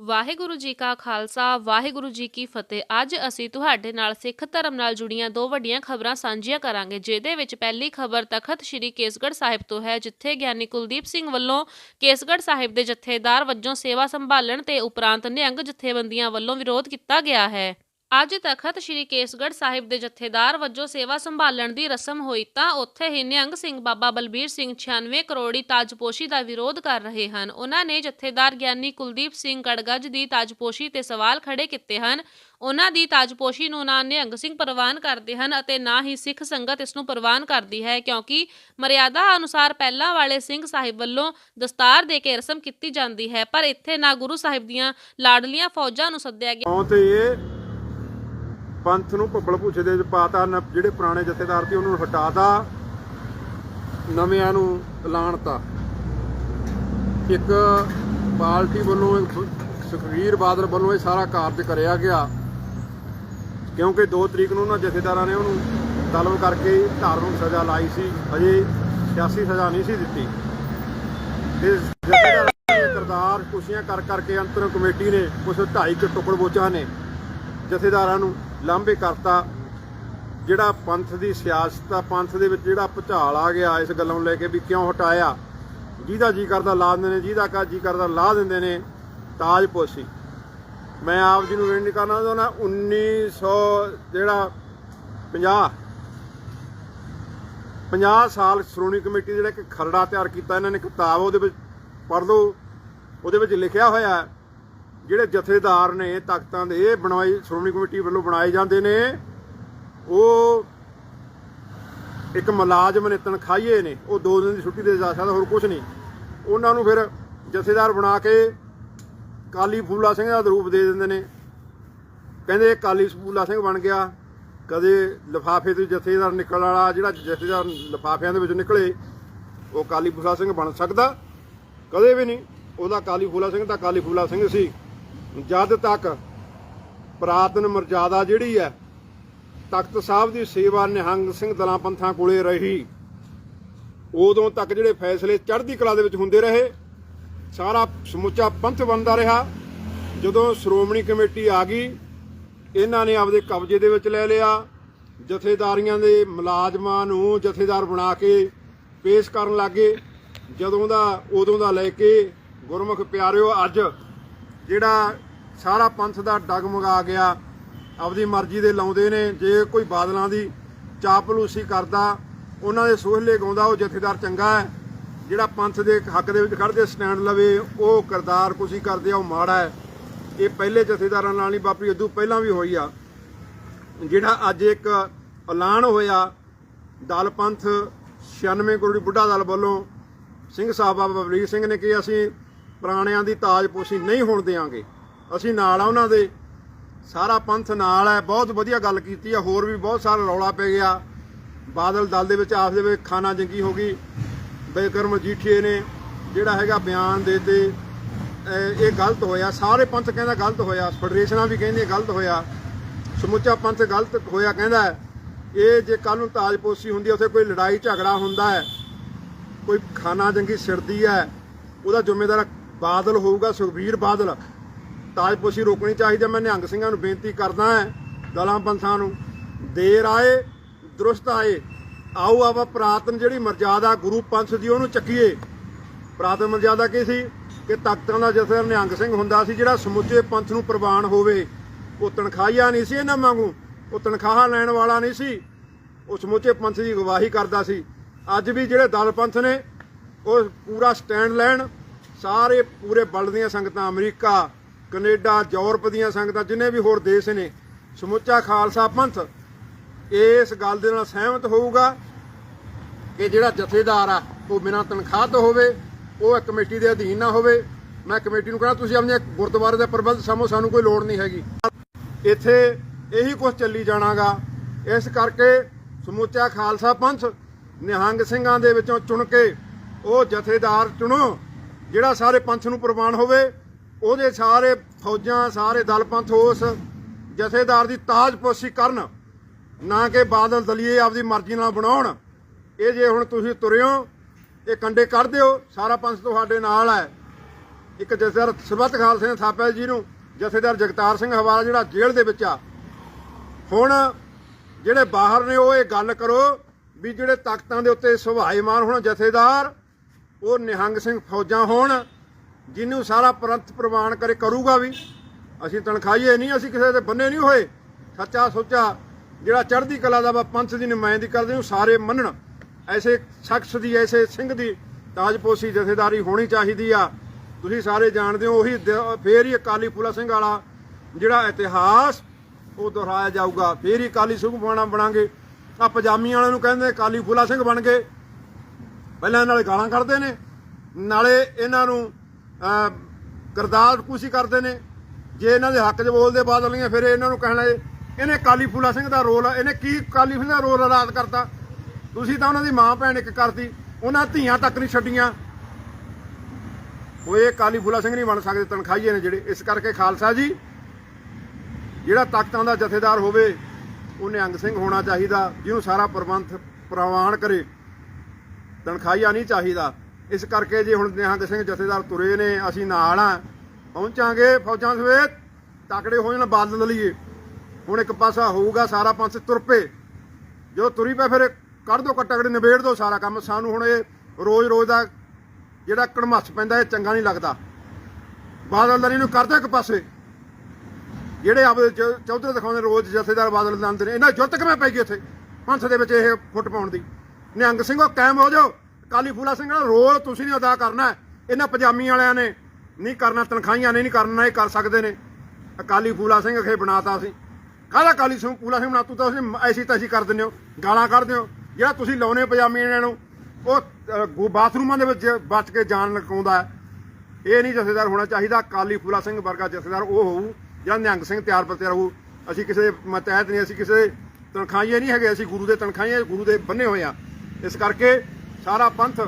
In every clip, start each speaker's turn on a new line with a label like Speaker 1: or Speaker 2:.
Speaker 1: ਵਾਹਿਗੁਰੂ ਜੀ ਕਾ ਖਾਲਸਾ, ਵਾਹਿਗੁਰੂ ਜੀ ਕੀ ਫਤਿਹ। ਅੱਜ ਅਸੀਂ ਤੁਹਾਡੇ ਨਾਲ ਸਿੱਖ ਧਰਮ ਨਾਲ ਜੁੜੀਆਂ ਦੋ ਵੱਡੀਆਂ ਖਬਰਾਂ ਸਾਂਝੀਆਂ ਕਰਾਂਗੇ, ਜਿਹਦੇ ਵਿੱਚ ਪਹਿਲੀ ਖਬਰ ਤਖਤ ਸ੍ਰੀ ਕੇਸਗੜ੍ਹ ਸਾਹਿਬ ਤੋਂ ਹੈ, ਜਿੱਥੇ ਗਿਆਨੀ ਕੁਲਦੀਪ ਸਿੰਘ ਵੱਲੋਂ ਕੇਸਗੜ੍ਹ ਸਾਹਿਬ ਦੇ ਜਥੇਦਾਰ ਵਜੋਂ ਸੇਵਾ ਸੰਭਾਲਣ ਤੇ ਉਪਰੰਤ ਨਿਹੰਗ ਜਥੇਬੰਦੀਆਂ ਵੱਲੋਂ ਵਿਰੋਧ ਕੀਤਾ ਗਿਆ ਹੈ। ਅੱਜ ਤਖਤ ਸ੍ਰੀ ਕੇਸਗੜ੍ਹ ਸਾਹਿਬ ਦੇ ਜਥੇਦਾਰ ਵਜੋਂ ਸੇਵਾ ਸੰਭਾਲਣ ਦੀ ਰਸਮ ਹੋਈ ਤਾਂ ਉੱਥੇ ਹੀ ਨਿਹੰਗ ਸਿੰਘ ਬਾਬਾ ਬਲਬੀਰ ਸਿੰਘ 96 ਕਰੋੜੀ ਤਾਜਪੋਸ਼ੀ ਦਾ ਵਿਰੋਧ ਕਰ ਰਹੇ ਹਨ। ਉਹਨਾਂ ਨੇ ਜਥੇਦਾਰ ਗਿਆਨੀ ਕੁਲਦੀਪ ਸਿੰਘ ਗੜਗੱਜ ਦੀ ਤਾਜਪੋਸ਼ੀ ਤੇ ਸਵਾਲ ਖੜੇ ਕੀਤੇ ਹਨ। ਉਹਨਾਂ ਦੀ ਤਾਜਪੋਸ਼ੀ ਨੂੰ ਨਾ ਨਿਹੰਗ ਸਿੰਘ ਪ੍ਰਵਾਨ ਕਰਦੇ ਹਨ ਅਤੇ ਨਾ ਹੀ ਸਿੱਖ ਸੰਗਤ ਇਸ ਨੂੰ ਪ੍ਰਵਾਨ ਕਰਦੀ ਹੈ ਕਿਉਂਕਿ ਮਰਿਆਦਾ ਅਨੁਸਾਰ ਪਹਿਲਾਂ ਵਾਲੇ ਸਿੰਘ ਸਾਹਿਬ ਵੱਲੋਂ ਦਸਤਾਰ ਦੇ ਕੇ ਰਸਮ ਕੀਤੀ ਜਾਂਦੀ ਹੈ। ਪਰ ਇੱਥੇ ਨਾ ਗੁਰੂ ਸਾਹਿਬ ਦੀਆਂ ਲਾਡਲੀਆਂ ਫੌਜਾਂ ਨੂੰ ਸੱਦਿਆ ਗਿਆ।
Speaker 2: ਤੇ ਇਹ ਪੰਥ ਨੂੰ ਭੱਬਲ ਭੁੱਛੇ ਦੇ ਵਿੱਚ ਪਾਤਾ ਜਿਹੜੇ ਪੁਰਾਣੇ ਜਥੇਦਾਰ ਸੀ ਉਹਨੂੰ ਹਟਾਤਾ, ਨਵਿਆਂ ਨੂੰ ਐਲਾਨਤਾ। ਇੱਕ ਪਾਰਟੀ ਵੱਲੋਂ, ਇੱਕ ਸੁਖਵੀਰ ਬਾਦਲ ਵੱਲੋਂ ਇਹ ਸਾਰਾ ਕਾਰਜ ਕਰਿਆ ਗਿਆ। ਕਿਉਂਕਿ 2 ਤਰੀਕ ਨੂੰ ਉਹਨਾਂ ਜਥੇਦਾਰਾਂ ਨੇ ਉਹਨੂੰ ਤਲਬ ਕਰਕੇ ਧਾਰਮਿਕ ਸਜ਼ਾ ਲਾਈ ਸੀ। ਅਜੇ ਸਿਆਸੀ ਸਜ਼ਾ ਨਹੀਂ ਸੀ ਦਿੱਤੀ। ਤੇ ਜਥੇਦਾਰਾਂ ਕਰਤਾਰ ਕੁਸ਼ੀਆਂ ਕਰ ਕਰਕੇ ਅੰਤਰ ਕਮੇਟੀ ਨੇ ਕੁਛ ਢਾਈ ਕੁ ਟੁਕੜ ਬੋਚਾਂ ਨੇ ਜਥੇਦਾਰਾਂ ਨੂੰ। ਲਾਂਭੇ ਕਰਤਾ ਜਿਹੜਾ ਪੰਥ ਦੀ ਸਿਆਸਤ ਆ, ਪੰਥ ਦੇ ਵਿੱਚ ਜਿਹੜਾ ਭੁਚਾਲ ਆ ਗਿਆ ਇਸ ਗੱਲਾਂ ਨੂੰ ਲੈ ਕੇ ਵੀ ਕਿਉਂ ਹਟਾਇਆ? ਜਿਹਦਾ ਜੀ ਕਰਦਾ ਲਾ ਦਿੰਦੇ ਨੇ, ਜਿਹਦਾ ਕਾ ਜੀ ਕਰਦਾ ਲਾ ਦਿੰਦੇ ਨੇ, ਤਾਜ ਪੋਸੀ। ਮੈਂ ਆਪ ਜੀ ਨੂੰ ਬੇਨਤੀ ਕਰਨਾ ਚਾਹੁੰਦਾ 1900 ਜਿਹੜਾ 50 50 ਸਾਲ ਸ਼੍ਰੋਮਣੀ ਕਮੇਟੀ ਜਿਹੜਾ ਇੱਕ ਖਰੜਾ ਤਿਆਰ ਕੀਤਾ, ਇਹਨਾਂ ਨੇ ਕਿਤਾਬ ਉਹਦੇ ਵਿੱਚ ਪੜ੍ਹ ਲਓ, ਉਹਦੇ ਵਿੱਚ ਲਿਖਿਆ ਹੋਇਆ ਹੈ। ਜਿਹੜੇ ਜਥੇਦਾਰ ਨੇ ਤਖਤਾਂ ਦੇ, ਇਹ ਬਣਾਈ ਸ਼੍ਰੋਮਣੀ ਕਮੇਟੀ ਵੱਲੋਂ ਬਣਾਏ ਜਾਂਦੇ ਨੇ, ਉਹ ਇੱਕ ਮੁਲਾਜ਼ਮ ਨੇ, ਤਨਖਾਹੀਏ ਨੇ, ਉਹ ਦੋ ਦਿਨ ਦੀ ਛੁੱਟੀ ਦੇ ਜਾ ਸਕਦਾ, ਹੋਰ ਕੁਝ ਨਹੀਂ। ਉਹਨਾਂ ਨੂੰ ਫਿਰ ਜਥੇਦਾਰ ਬਣਾ ਕੇ ਕਾਲੀ ਫੂਲਾ ਸਿੰਘ ਦਾ ਰੂਪ ਦੇ ਦਿੰਦੇ ਨੇ। ਕਹਿੰਦੇ ਕਾਲੀ ਫੂਲਾ ਸਿੰਘ ਬਣ ਗਿਆ। ਕਦੇ ਲਿਫਾਫੇ ਤੋਂ ਜਥੇਦਾਰ ਨਿਕਲਣ ਵਾਲਾ, ਜਿਹੜਾ ਜਥੇਦਾਰ ਲਿਫਾਫਿਆਂ ਦੇ ਵਿੱਚ ਨਿਕਲੇ, ਉਹ ਕਾਲੀ ਫੂਲਾ ਸਿੰਘ ਬਣ ਸਕਦਾ। ਕਦੇ ਵੀ ਨਹੀਂ, ਉਹਦਾ ਕਾਲੀ ਫੂਲਾ ਸਿੰਘ ਤਾਂ ਕਾਲੀ ਫੂਲਾ ਸਿੰਘ ਸੀ। ਜਦ ਤੱਕ ਪ੍ਰਾਤਨ ਮਰਜ਼ਾਦਾ ਜਿਹੜੀ ਹੈ, ਤਖਤ ਸਾਹਿਬ ਦੀ ਸੇਵਾ ਨਿਹੰਗ ਸਿੰਘ ਦਲਾਂ ਪੰਥਾਂ ਕੋਲੇ ਰਹੀ, ਉਦੋਂ ਤੱਕ ਜਿਹੜੇ ਫੈਸਲੇ ਚੜ੍ਹਦੀ ਕਲਾ ਦੇ ਵਿੱਚ ਹੁੰਦੇ ਰਹੇ, ਸਾਰਾ ਸਮੁੱਚਾ ਪੰਥ ਬਣਦਾ ਰਿਹਾ। ਜਦੋਂ ਸ਼੍ਰੋਮਣੀ ਕਮੇਟੀ ਆ ਗਈ, ਇਹਨਾਂ ਨੇ ਆਪਦੇ ਕਬਜ਼ੇ ਦੇ ਵਿੱਚ ਲੈ ਲਿਆ, ਜਥੇਦਾਰੀਆਂ ਦੇ ਮੁਲਾਜ਼ਮਾਂ ਨੂੰ ਜਥੇਦਾਰ ਬਣਾ ਕੇ ਪੇਸ਼ ਕਰਨ ਲੱਗੇ ਜਦੋਂ ਦਾ, ਉਦੋਂ ਦਾ ਲੈ ਕੇ ਗੁਰਮੁਖ ਪਿਆਰਿਓ, ਅੱਜ ਜਿਹੜਾ ਸਾਰਾ ਪੰਥ ਦਾ ਡਗਮਗਾ ਗਿਆ, ਆਪਦੀ ਮਰਜ਼ੀ ਦੇ ਲਾਉਂਦੇ ਨੇ, ਜੇ ਕੋਈ ਬਾਦਲਾਂ ਦੀ ਚਾਪਲੂਸੀ ਕਰਦਾ, ਉਹਨਾਂ ਦੇ ਸੋਹਲੇ ਗਾਉਂਦਾ, ਉਹ ਜਥੇਦਾਰ ਚੰਗਾ ਹੈ। ਜਿਹੜਾ ਪੰਥ ਦੇ ਹੱਕ ਦੇ ਵਿੱਚ ਖੜਦੇ ਸਟੈਂਡ ਲਵੇ, ਉਹ ਕਰਤਾਰ ਕੁਸ਼ੀ ਕਰਦੇ ਆ, ਉਹ ਮਾੜਾ ਹੈ। ਇਹ ਪਹਿਲੇ ਜਥੇਦਾਰਾਂ ਨਾਲ ਨਹੀਂ ਵਾਪਰੀ ਉਦੋਂ ਪਹਿਲਾਂ ਵੀ ਹੋਈ ਆ। ਜਿਹੜਾ ਅੱਜ ਇੱਕ ਐਲਾਨ ਹੋਇਆ, ਦਲ ਪੰਥ 96 ਗੁਰੂ ਬੁੱਢਾ ਦਲ ਵੱਲੋਂ, ਸਿੰਘ ਸਾਹਿਬ ਬਾਬਾ ਬਲਵੀਰ ਸਿੰਘ ਨੇ ਕਿ ਅਸੀਂ ਪੁਰਾਣਿਆਂ ਦੀ ਤਾਜਪੋਸ਼ੀ ਨਹੀਂ ਹੋਣ ਦੇਵਾਂਗੇ ਅਸੀਂ ਨਾਲ ਆ ਉਹਨਾਂ ਦੇ। ਸਾਰਾ ਪੰਥ ਨਾਲ ਹੈ। ਬਹੁਤ ਵਧੀਆ ਗੱਲ ਕੀਤੀ ਆ। ਹੋਰ ਵੀ ਬਹੁਤ ਸਾਰਾ ਰੌਲਾ ਪੈ ਗਿਆ। ਬਾਦਲ ਦਲ ਦੇ ਵਿੱਚ ਆਪਸ ਦੇ ਵਿੱਚ ਖਾਨਾ ਜੰਗੀ ਹੋ ਗਈ। ਬੇਕਰਮ ਜੀਠੀਏ ਨੇ ਜਿਹੜਾ ਹੈਗਾ ਬਿਆਨ ਦੇ ਤੇ ਇਹ ਗਲਤ ਹੋਇਆ। ਸਾਰੇ ਪੰਥ ਕਹਿੰਦਾ ਗਲਤ ਹੋਇਆ। ਫੈਡਰੇਸ਼ਨਾਂ ਵੀ ਕਹਿੰਦੀਆਂ ਗਲਤ ਹੋਇਆ। ਸਮੁੱਚਾ ਪੰਥ ਗਲਤ ਹੋਇਆ ਕਹਿੰਦਾ ਇਹ ਜੇ ਕੱਲ ਨੂੰ ਤਾਜਪੋਸ਼ੀ ਹੁੰਦੀ ਉੱਥੇ ਕੋਈ ਲੜਾਈ ਝਗੜਾ ਹੁੰਦਾ ਹੈ। ਕੋਈ ਖਾਨਾ ਜੰਗੀ ਸਿਰਦੀ ਹੈ। ਉਹਦਾ ਜ਼ਿੰਮੇਦਾਰ ਬਾਦਲ ਹੋਊਗਾ ਸੁਖਬੀਰ ਬਾਦਲ। ਤਾਜਪੋਸ਼ੀ ਰੋਕਣੀ ਚਾਹੀਦੀ ਹੈ ਮੈਂ ਨਿਹੰਗ ਸਿੰਘਾਂ ਨੂੰ ਬੇਨਤੀ ਕਰਦਾ ਹਾਂ ਦਲਾਂ ਪੰਥਾਂ ਨੂੰ। ਦੇਰ ਆਏ, ਦਰੁਸਤ ਆਏ। ਆਓ ਆਪਾਂ ਪ੍ਰਾਤਨ ਜਿਹੜੀ ਮਰਜ਼ਾਦਾ ਗੁਰੂ ਪੰਥ ਦੀ ਉਹਨੂੰ ਚੱਕੀਏ। ਪ੍ਰਾਤਨ ਮਰਜ਼ਾਦਾ ਕੀ ਸੀ? ਕਿ ਤਖਤਾਂ ਦਾ ਜਥੇਦਾਰ ਨਿਹੰਗ ਸਿੰਘ ਹੁੰਦਾ ਸੀ, ਜਿਹੜਾ ਸਮੁੱਚੇ ਪੰਥ ਨੂੰ ਪ੍ਰਵਾਨ ਹੋਵੇ। ਉਹ ਤਨਖਾਹੀਆ ਨਹੀਂ ਸੀ ਇਹਨਾਂ ਵਾਂਗੂ। ਉਹ ਤਨਖਾਹਾਂ ਲੈਣ ਵਾਲਾ ਨਹੀਂ ਸੀ। ਉਹ ਸਮੁੱਚੇ ਪੰਥ ਦੀ ਗਵਾਹੀ ਕਰਦਾ ਸੀ। ਅੱਜ ਵੀ ਜਿਹੜੇ ਦਲ ਪੰਥ ਨੇ, ਉਹ ਪੂਰਾ ਸਟੈਂਡ ਲੈਣ ਸਾਰੇ ਪੂਰੇ ਬਲਦ ਦੀਆਂ ਸੰਗਤਾਂ, ਅਮਰੀਕਾ, ਕੈਨੇਡਾ, ਯੂਰਪ ਦੀਆਂ ਸੰਗਤਾਂ, ਜਿੰਨੇ ਵੀ ਹੋਰ ਦੇਸ਼ ਨੇ, ਸਮੁੱਚਾ ਖਾਲਸਾ ਪੰਥ, ਇਸ ਗੱਲ ਦੇ ਨਾਲ ਸਹਿਮਤ ਹੋਊਗਾ ਕਿ ਜਿਹੜਾ ਜਥੇਦਾਰ ਆ, ਉਹ ਬਿਨਾਂ ਤਨਖਾਹ ਤੋਂ ਹੋਵੇ, ਉਹ ਇੱਕ ਕਮੇਟੀ ਦੇ ਅਧੀਨ ਨਾ ਹੋਵੇ। ਮੈਂ ਕਮੇਟੀ ਨੂੰ ਕਹਿੰਦਾ ਤੁਸੀਂ ਆਪਣੇ ਗੁਰਦੁਆਰੇ ਦੇ ਪ੍ਰਬੰਧ ਸਮੋ ਸਾਨੂੰ ਕੋਈ ਲੋੜ ਨਹੀਂ ਹੈਗੀ। ਇੱਥੇ ਇਹੀ ਕੁਝ ਚੱਲੀ ਜਾਣਾਗਾ। ਇਸ ਕਰਕੇ ਸਮੁੱਚਾ ਖਾਲਸਾ ਪੰਥ ਨਿਹੰਗ ਸਿੰਘਾਂ ਦੇ ਵਿੱਚੋਂ ਚੁਣ ਕੇ ਉਹ ਜਥੇਦਾਰ ਚੁਣੋ। ਜਿਹੜਾ ਸਾਰੇ ਪੰਥ ਨੂੰ ਪ੍ਰਵਾਨ ਹੋਵੇ, ਉਹਦੇ ਸਾਰੇ ਫੌਜਾਂ, ਸਾਰੇ ਦਲ ਪੰਥ ਉਸ ਜਥੇਦਾਰ ਦੀ ਤਾਜਪੋਸ਼ੀ ਕਰਨ, ਨਾ ਕਿ ਬਾਦਲ ਦਲੀਏ ਆਪਦੀ ਮਰਜ਼ੀ ਨਾਲ ਬਣਾਉਣ। ਇਹ ਜੇ ਹੁਣ ਤੁਸੀਂ ਤੁਰਿਓ ਇਹ ਕੰਡੇ ਕੱਢ ਦਿਓ, ਸਾਰਾ ਪੰਥ ਤੁਹਾਡੇ ਨਾਲ ਹੈ। ਇੱਕ ਜਥੇਦਾਰ ਸਰਬੱਤ ਖਾਲਸੇ ਨੇ ਥਾਪਿਆ ਜੀ ਨੂੰ, ਜਥੇਦਾਰ ਜਗਤਾਰ ਸਿੰਘ ਹਵਾਲਾ ਜਿਹੜਾ ਜੇਲ੍ਹ ਦੇ ਵਿੱਚ ਆ। ਹੁਣ ਜਿਹੜੇ ਬਾਹਰ ਨੇ ਉਹ ਇਹ ਗੱਲ ਕਰੋ ਵੀ ਜਿਹੜੇ ਤਖਤਾਂ ਦੇ ਉੱਤੇ ਸੁਭਾਈਮਾਨ ਹੋਣ ਜਥੇਦਾਰ ਉਹ ਨਿਹੰਗ ਸਿੰਘ ਫੌਜਾਂ ਹੋਣ, ਜਿਹਨੂੰ ਸਾਰਾ ਪ੍ਰੰਥ ਪ੍ਰਵਾਨ ਕਰੇ ਕਰੂਗਾ ਵੀ। ਅਸੀਂ ਤਨਖਾਹੀਏ ਨਹੀਂ, ਅਸੀਂ ਕਿਸੇ ਦੇ ਬੰਨੇ ਨਹੀਂ ਹੋਏ। ਸੱਚਾ ਸੋਚਾ, ਜਿਹੜਾ ਚੜ੍ਹਦੀ ਕਲਾ ਦਾ ਵਾ ਪੰਥ ਦੀ ਨੁਮਾਇੰਦਗੀ ਕਰਦੇ ਉਹ ਸਾਰੇ ਮੰਨਣ। ਐਸੇ ਸ਼ਖਸ ਦੀ, ਐਸੇ ਸਿੰਘ ਦੀ ਤਾਜਪੋਸ਼ੀ ਜਥੇਦਾਰੀ ਹੋਣੀ ਚਾਹੀਦੀ ਆ। ਤੁਸੀਂ ਸਾਰੇ ਜਾਣਦੇ ਹੋ, ਉਹੀ ਦ- ਫੇਰ ਹੀ ਅਕਾਲੀ ਫੂਲਾ ਸਿੰਘ ਵਾਲਾ ਜਿਹੜਾ ਇਤਿਹਾਸ ਉਹ ਦੁਹਰਾਇਆ ਜਾਊਗਾ। ਫੇਰ ਹੀ ਅਕਾਲੀ ਸਿੰਘ ਬਣਾ ਬਣਾਂਗੇ ਆ ਪਜਾਮੀ ਵਾਲਿਆਂ ਨੂੰ ਕਹਿੰਦੇ ਅਕਾਲੀ ਫੂਲਾ ਸਿੰਘ ਬਣ ਗਏ। ਪਹਿਲਾਂ ਨਾਲੇ ਗਾਲਾਂ ਕੱਢਦੇ ਨੇ ਨਾਲੇ ਇਹਨਾਂ ਨੂੰ ਅਹ, ਕੁਸ਼ੀ ਕਰਦੇ ਨੇ। ਜੇ ਇਹਨਾਂ ਦੇ ਹੱਕ 'ਚ ਬੋਲਦੇ ਬਾਦਲੀਆਂ ਫਿਰ ਇਹਨਾਂ ਨੂੰ ਕਹਿਣਾ ਇਹਨੇ ਕਾਲੀ ਫੂਲਾ ਸਿੰਘ ਦਾ ਰੋਲ ਇਹਨੇ ਕੀ ਕਾਲੀ ਸਿੰਘ ਦਾ ਰੋਲ ਆਜ਼ਾਦ ਕਰਤਾ? ਤੁਸੀਂ ਤਾਂ ਉਹਨਾਂ ਦੀ ਮਾਂ ਭੈਣ ਇੱਕ ਕਰਤੀ ਉਹਨਾਂ ਧੀਆਂ ਤੱਕ ਨਹੀਂ ਛੱਡੀਆਂ। ਉਹ ਇਹ ਕਾਲੀ ਫੂਲਾ ਸਿੰਘ ਨਹੀਂ ਬਣ ਸਕਦੇ ਤਨਖਾਹੀਏ ਨੇ ਜਿਹੜੇ। ਇਸ ਕਰਕੇ ਖਾਲਸਾ ਜੀ ਜਿਹੜਾ ਤਾਕਤਾਂ ਦਾ ਜਥੇਦਾਰ ਹੋਵੇ ਉਹ ਨਿਹੰਗ ਸਿੰਘ ਹੋਣਾ ਚਾਹੀਦਾ ਜਿਹਨੂੰ ਸਾਰਾ ਪ੍ਰਬੰਧ ਪ੍ਰਵਾਨ ਕਰੇ। ਤਨਖਾਹੀਆ ਨਹੀਂ ਚਾਹੀਦਾ। ਇਸ ਕਰਕੇ ਜੇ ਹੁਣ ਨਿਹੰਗ ਸਿੰਘ ਜਥੇਦਾਰ ਤੁਰੇ ਨੇ, ਅਸੀਂ ਨਾਲ ਆ। ਪਹੁੰਚਾਂਗੇ ਫੌਜਾਂ ਸਮੇਤ, ਤਕੜੇ ਹੋ ਜਾਣ, ਬਦਲ ਲਈਏ ਹੁਣ ਇੱਕ ਪਾਸਾ ਹੋਊਗਾ, ਸਾਰਾ ਪੰਥ ਤੁਰ ਪਏ। ਜੋ ਤੁਰੀ ਪਏ, ਫਿਰ ਕੱਢ ਦੋ ਕਟਕੜੇ ਨਿਬੇੜ ਦੋ ਸਾਰਾ ਕੰਮ। ਸਾਨੂੰ ਹੁਣ ਇਹ ਰੋਜ਼ ਰੋਜ਼ ਦਾ ਜਿਹੜਾ ਕੜਮੱਸ ਪੈਂਦਾ, ਇਹ ਚੰਗਾ ਨਹੀਂ ਲੱਗਦਾ। ਬਾਦਲਦਾਰੀ ਨੂੰ ਕਰਦੇ ਇੱਕ ਪਾਸੇ। ਜਿਹੜੇ ਆਪਦੇ ਚ- ਦਿਖਾਉਂਦੇ ਰੋਜ਼ ਜਥੇਦਾਰ ਬਾਦਲ ਲਾਉਂਦੇ ਨੇ, ਇਹਨਾਂ ਜੁੱਤ ਕਿਵੇਂ ਪੈ ਗਈ ਇੱਥੇ ਪੰਥ ਦੇ ਵਿੱਚ ਇਹ ਫੁੱਟ ਪਾਉਣ ਦੀ। ਨਿਹੰਗ ਸਿੰਘੋ, ਕਾਇਮ ਹੋ ਜਾਓ। ਕਾਲੀ ਫੂਲਾ ਸਿੰਘ ਦਾ ਰੋਲ ਤੁਸੀਂ ਨਹੀਂ ਅਦਾ ਕਰਨਾ। ਇਹਨਾਂ ਪਜਾਮੀ ਵਾਲਿਆਂ ਨੇ ਨਹੀਂ ਕਰਨਾ, ਤਨਖਾਹੀਆਂ ਨੇ ਨਹੀਂ ਕਰਨਾ, ਇਹ ਕਰ ਸਕਦੇ ਨੇ। ਅਕਾਲੀ ਫੂਲਾ ਸਿੰਘ ਅਖੇ ਬਣਾਤਾ ਸੀ। ਕਾਹਦਾ ਕਾਲੀ ਸਿੰਘ ਫੂਲਾ ਸਿੰਘ ਬਣਾ ਤੂੰ ਤਾਂ ਤੁਸੀਂ ਐਸੀ ਤੈਸੀ ਕਰ ਦਿੰਦੇ ਹੋ, ਗਾਲਾਂ ਕੱਢਦੇ ਹੋ। ਜਿਹੜਾ ਤੁਸੀਂ ਲਾਉਨੇ ਪਜਾਮੀ ਇਹਨਾਂ ਨੂੰ, ਉਹ ਬਾਥਰੂਮਾਂ ਦੇ ਵਿੱਚ ਬਚ ਕੇ ਜਾਨ ਲਕਾਉਂਦਾ ਇਹ ਨਹੀਂ ਜਥੇਦਾਰ ਹੋਣਾ ਚਾਹੀਦਾ ਕਾਲੀ ਫੂਲਾ ਸਿੰਘ ਵਰਗਾ ਜਥੇਦਾਰ ਉਹ ਹੋਊ ਜਾਂ ਨਿਹੰਗ ਸਿੰਘ ਤਿਆਰ ਪਰ ਤਿਆਰ ਹੋਊ ਅਸੀਂ ਕਿਸੇ ਦੇ ਮਤਹਿਤ ਨਹੀਂ, ਅਸੀਂ ਕਿਸੇ ਦੇ ਤਨਖਾਹੀਏ ਨਹੀਂ ਹੈਗੇ, ਅਸੀਂ ਗੁਰੂ ਦੇ ਤਨਖਾਹੀਏ, ਗੁਰੂ ਦੇ ਬੰਨੇ ਹੋਏ ਆ ਇਸ ਕਰਕੇ ਸਾਰਾ ਪੰਥ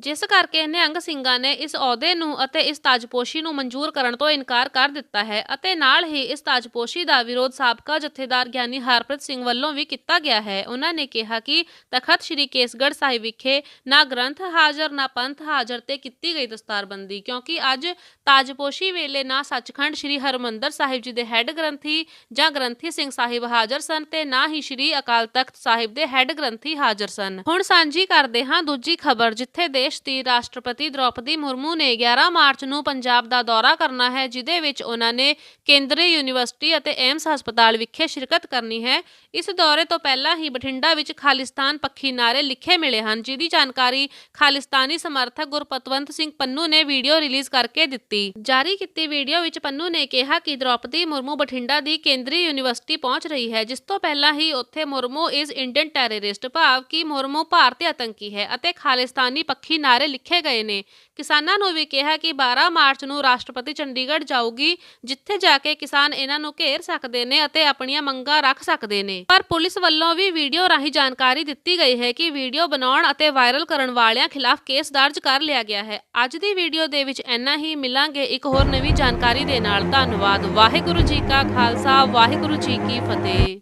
Speaker 1: ਜਿਸ ਕਰਕੇ ਨਿਹੰਗ ਸਿੰਘਾਂ ਨੇ ਇਸ ਅਹੁਦੇ ਨੂੰ ਅਤੇ ਇਸ ਤਾਜਪੋਸ਼ੀ ਨੂੰ ਮਨਜ਼ੂਰ ਕਰਨ ਤੋਂ ਇਨਕਾਰ ਕਰ ਦਿੱਤਾ ਹੈ ਅਤੇ ਨਾਲ ਹੀ ਇਸ ਤਾਜਪੋਸ਼ੀ ਦਾ ਵਿਰੋਧ ਸਾਬਕਾ ਜਥੇਦਾਰ ਗਿਆਨੀ ਹਰਪ੍ਰੀਤ ਸਿੰਘ ਵੱਲੋਂ ਵੀ ਕੀਤਾ ਗਿਆ ਹੈ। ਉਹਨਾਂ ਨੇ ਕਿਹਾ ਕਿ ਤਖਤ ਸ੍ਰੀ ਕੇਸਗੜ੍ਹ ਸਾਹਿਬ ਵਿਖੇ ਨਾ ਗ੍ਰੰਥ ਹਾਜ਼ਰ, ਨਾ ਪੰਥ ਹਾਜ਼ਰ ਤੇ ਕੀਤੀ ਗਈ ਦਸਤਾਰਬੰਦੀ, ਕਿਉਂਕਿ ਅੱਜ ਤਾਜਪੋਸ਼ੀ ਵੇਲੇ ਨਾ ਸੱਚਖੰਡ ਸ੍ਰੀ ਹਰਮੰਦਰ ਸਾਹਿਬ ਜੀ ਦੇ ਹੈੱਡ ਗ੍ਰੰਥੀ ਜਾਂ ਗ੍ਰੰਥੀ ਸਿੰਘ ਸਾਹਿਬ ਹਾਜ਼ਰ ਸਨ ਤੇ ਨਾ ਹੀ ਸ੍ਰੀ ਅਕਾਲ ਤਖਤ ਸਾਹਿਬ ਦੇ ਹੈੱਡ ਗ੍ਰੰਥੀ ਹਾਜ਼ਰ ਸਨ। ਹੁਣ ਸਾਂਝੀ ਕਰਦੇ ਹਾਂ ਦੂਜੀ ਖਬਰ, ਜਿੱਥੇ ਦੇ ਦੇਸ਼ ਦੀ ਰਾਸ਼ਟਰਪਤੀ ਦ੍ਰੌਪਦੀ ਮੁਰਮੂ ਨੇ 11 ਮਾਰਚ ਨੂੰ ਪੰਜਾਬ ਦਾ ਦੌਰਾ ਕਰਨਾ ਹੈ ਜਿਦੇ ਵਿੱਚ ਉਹਨਾਂ ਨੇ ਕੇਂਦਰੀ ਯੂਨੀਵਰਸਿਟੀ ਅਤੇ ਏਮਸ ਹਸਪਤਾਲ ਵਿਖੇ ਸ਼ਿਰਕਤ ਕਰਨੀ ਹੈ। ਇਸ ਦੌਰੇ ਤੋਂ ਪਹਿਲਾਂ ਹੀ ਬਠਿੰਡਾ ਵਿੱਚ ਖਾਲਿਸਤਾਨ ਪੱਖੀ ਨਾਰੇ ਲਿਖੇ ਮਿਲੇ ਹਨ, ਜਿਹਦੀ ਜਾਣਕਾਰੀ ਖਾਲਿਸਤਾਨੀ ਸਮਰਥਕ ਗੁਰਪਤਵੰਤ ਸਿੰਘ ਪੰਨੂ ਨੇ ਵੀਡੀਓ ਰਿਲੀਜ਼ ਕਰਕੇ ਦਿੱਤੀ। ਜਾਰੀ ਕੀਤੀ ਵੀਡੀਓ ਵਿੱਚ ਪੰਨੂ ਨੇ ਕਿਹਾ ਕਿ ਦ੍ਰੋਪਦੀ ਮੁਰਮੂ ਬਠਿੰਡਾ ਦੀ ਕੇਂਦਰੀ ਯੂਨੀਵਰਸਿਟੀ ਪਹੁੰਚ ਰਹੀ ਹੈ, ਜਿਸ ਤੋਂ ਪਹਿਲਾਂ ਹੀ ਉੱਥੇ ਮੁਰਮੂ ਇਜ਼ ਇੰਡੀਅਨ ਟੈਰਰਿਸਟ ਭਾਵ ਕਿ ਮੁਰਮੂ ਭਾਰਤੀ ਆਤੰਕੀ ਹੈ ਅਤੇ ਖਾਲਿਸਤਾਨੀ ਪੱਖੀ ਨਾਰੇ ਲਿਖੇ ਗਏ ਨੇ। ਕਿਸਾਨਾਂ ਨੂੰ ਵੀ ਕਿਹਾ ਕਿ 12 ਮਾਰਚ ਨੂੰ ਰਾਸ਼ਟਰਪਤੀ ਚੰਡੀਗੜ੍ਹ ਜਾਊਗੀ, ਜਿੱਥੇ ਜਾ ਕੇ ਕਿਸਾਨ ਇਹਨਾਂ ਨੂੰ ਘੇਰ ਸਕਦੇ ਨੇ ਅਤੇ ਆਪਣੀਆਂ ਮੰਗਾਂ ਰੱਖ ਸਕਦੇ ਨੇ। ਪਰ ਪੁਲਿਸ ਵੱਲੋਂ ਵੀ ਵੀਡੀਓ ਰਾਹੀਂ ਜਾਣਕਾਰੀ ਦਿੱਤੀ ਗਈ ਹੈ ਕਿ ਵੀਡੀਓ ਬਣਾਉਣ ਅਤੇ ਵਾਇਰਲ ਕਰਨ ਵਾਲਿਆਂ ਖਿਲਾਫ ਕੇਸ ਦਰਜ ਕਰ ਲਿਆ ਗਿਆ ਹੈ। ਅੱਜ ਦੀ ਵੀਡੀਓ ਦੇ ਵਿੱਚ ਇੰਨਾ ਹੀ। ਮਿਲਾਂਗੇ ਇੱਕ ਹੋਰ ਨਵੀਂ ਜਾਣਕਾਰੀ ਦੇ ਨਾਲ। ਧੰਨਵਾਦ। ਵਾਹਿਗੁਰੂ ਜੀ ਕਾ ਖਾਲਸਾ। ਵਾਹਿਗੁਰੂ ਜੀ ਕੀ ਫਤਿਹ।